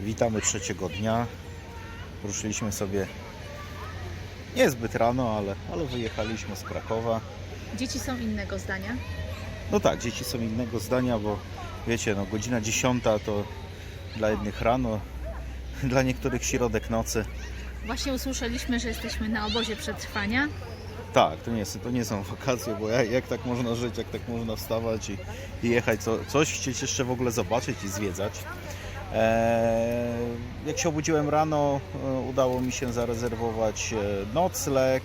Witamy trzeciego dnia. Ruszyliśmy sobie niezbyt rano, ale, ale wyjechaliśmy z Krakowa. Dzieci są innego zdania. No tak, dzieci są innego zdania, bo wiecie, no godzina 10 to dla jednych rano, dla niektórych środek nocy. Właśnie usłyszeliśmy, że jesteśmy na obozie przetrwania. Tak, to nie, to nie są wakacje, bo jak, jak tak można żyć, jak tak można wstawać i, i jechać, co, coś chcieć jeszcze w ogóle zobaczyć i zwiedzać. Eee, jak się obudziłem rano, e, udało mi się zarezerwować e, nocleg,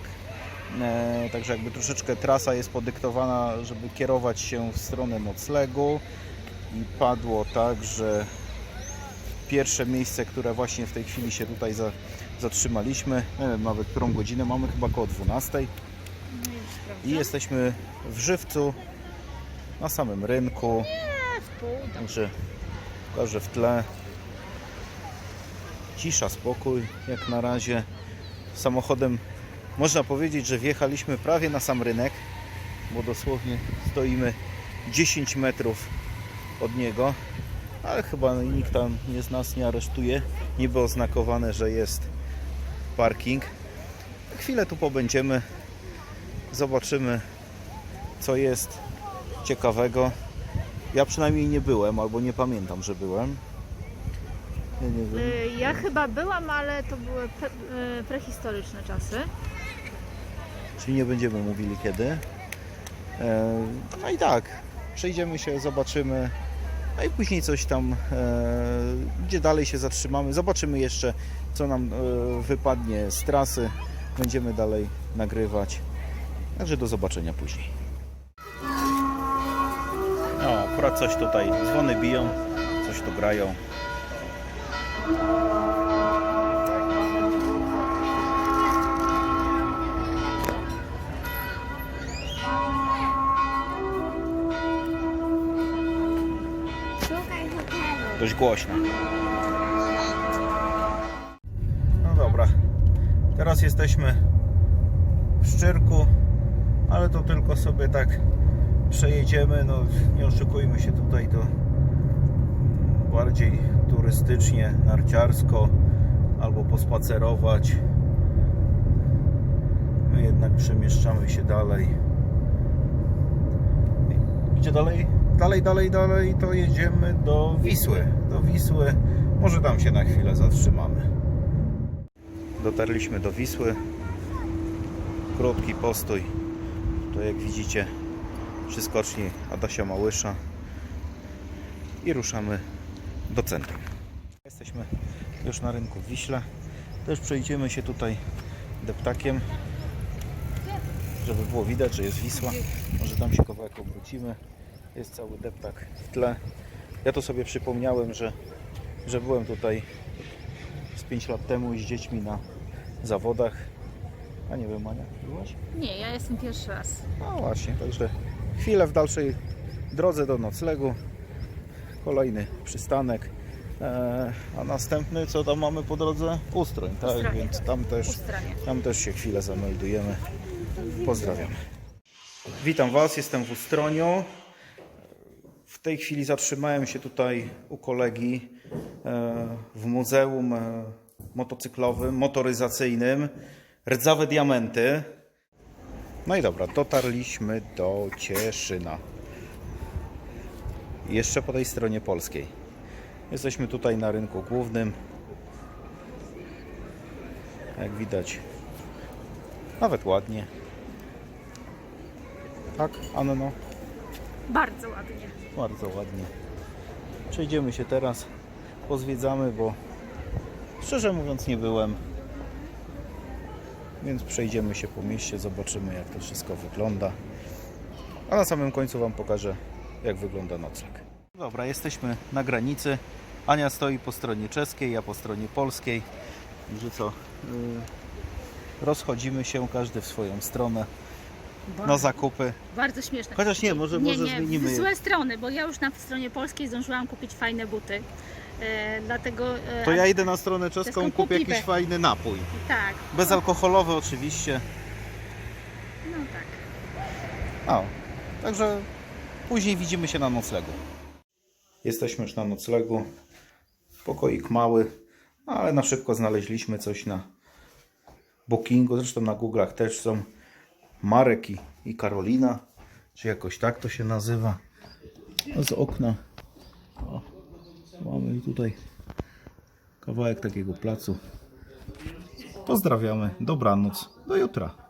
e, także jakby troszeczkę trasa jest podyktowana, żeby kierować się w stronę noclegu. I padło tak, że pierwsze miejsce, które właśnie w tej chwili się tutaj za, zatrzymaliśmy, nie wiem nawet którą godzinę, mamy chyba około 12 i jesteśmy w Żywcu, na samym rynku, do- także pokażę w tle cisza, spokój jak na razie. Samochodem można powiedzieć, że wjechaliśmy prawie na sam rynek, bo dosłownie stoimy 10 metrów od niego, ale chyba nikt tam nie z nas nie aresztuje. Niby oznakowane, że jest parking. Chwilę tu pobędziemy, zobaczymy co jest ciekawego. Ja przynajmniej nie byłem, albo nie pamiętam, że byłem. Ja nie wiem. Y, Ja chyba byłam, ale to były pre, y, prehistoryczne czasy. Czyli nie będziemy mówili kiedy. E, No i tak, przejdziemy się, zobaczymy. No i później coś tam, e, gdzie dalej się zatrzymamy. Zobaczymy jeszcze, co nam e, wypadnie z trasy. Będziemy dalej nagrywać. Także do zobaczenia później. Akurat coś tutaj, dzwony biją, coś tu grają. Dość głośno. No dobra, teraz jesteśmy w Szczyrku, ale to tylko sobie tak przejedziemy, no nie oszukujmy się tutaj to bardziej turystycznie, narciarsko albo pospacerować. My jednak przemieszczamy się dalej. Gdzie dalej? Dalej, dalej, dalej to jedziemy do Wisły. Do Wisły. Może tam się na chwilę zatrzymamy. Dotarliśmy do Wisły. Krótki postój. To jak widzicie przy skoczni Adasia Małysza. I ruszamy do centrum. Jesteśmy już na rynku w Wiśle. Też przejdziemy się tutaj deptakiem, żeby było widać, że jest Wisła. Może tam się kawałek obrócimy. Jest cały deptak w tle. Ja to sobie przypomniałem, że, że byłem tutaj z 5 lat temu z dziećmi na zawodach. A nie wiem, Ania, byłaś? Nie, ja jestem pierwszy raz. No właśnie, także chwilę w dalszej drodze do noclegu. Kolejny przystanek. Eee, a następny, co tam mamy po drodze? Ustroń, tak? Więc tam też, tam też się chwilę zameldujemy. Pozdrawiam. Witam Was, jestem w Ustroniu. W tej chwili zatrzymałem się tutaj u kolegi e, w muzeum e, motocyklowym, motoryzacyjnym Rdzawe Diamenty. No i dobra, dotarliśmy do Cieszyna. Jeszcze po tej stronie polskiej. Jesteśmy tutaj na rynku głównym. Jak widać, nawet ładnie. Tak, Anno? Bardzo ładnie. Bardzo ładnie. Przejdziemy się teraz, pozwiedzamy, bo szczerze mówiąc nie byłem. Więc przejdziemy się po mieście, zobaczymy jak to wszystko wygląda. A na samym końcu Wam pokażę jak wygląda nocleg. Dobra, jesteśmy na granicy. Ania stoi po stronie czeskiej, ja po stronie polskiej. Także co? Yy, rozchodzimy się, każdy w swoją stronę na zakupy. Bardzo śmieszne. Chociaż nie, może, nie, może nie, zmienimy w je. złe strony, bo ja już na stronie polskiej zdążyłam kupić fajne buty. E, dlatego, e, To ja idę na stronę czeską, Czeską, kupię jakiś fajny napój. Tak, Bezalkoholowy oczywiście. no tak. No, także później widzimy się na noclegu. Jesteśmy już na noclegu. Pokoik mały, no ale na szybko znaleźliśmy coś na Bookingu. Zresztą na Google'ach też są Marek i, i Karolina, czy jakoś tak to się nazywa. No z okna. O, mamy i tutaj kawałek takiego placu. Pozdrawiamy, dobranoc, do jutra.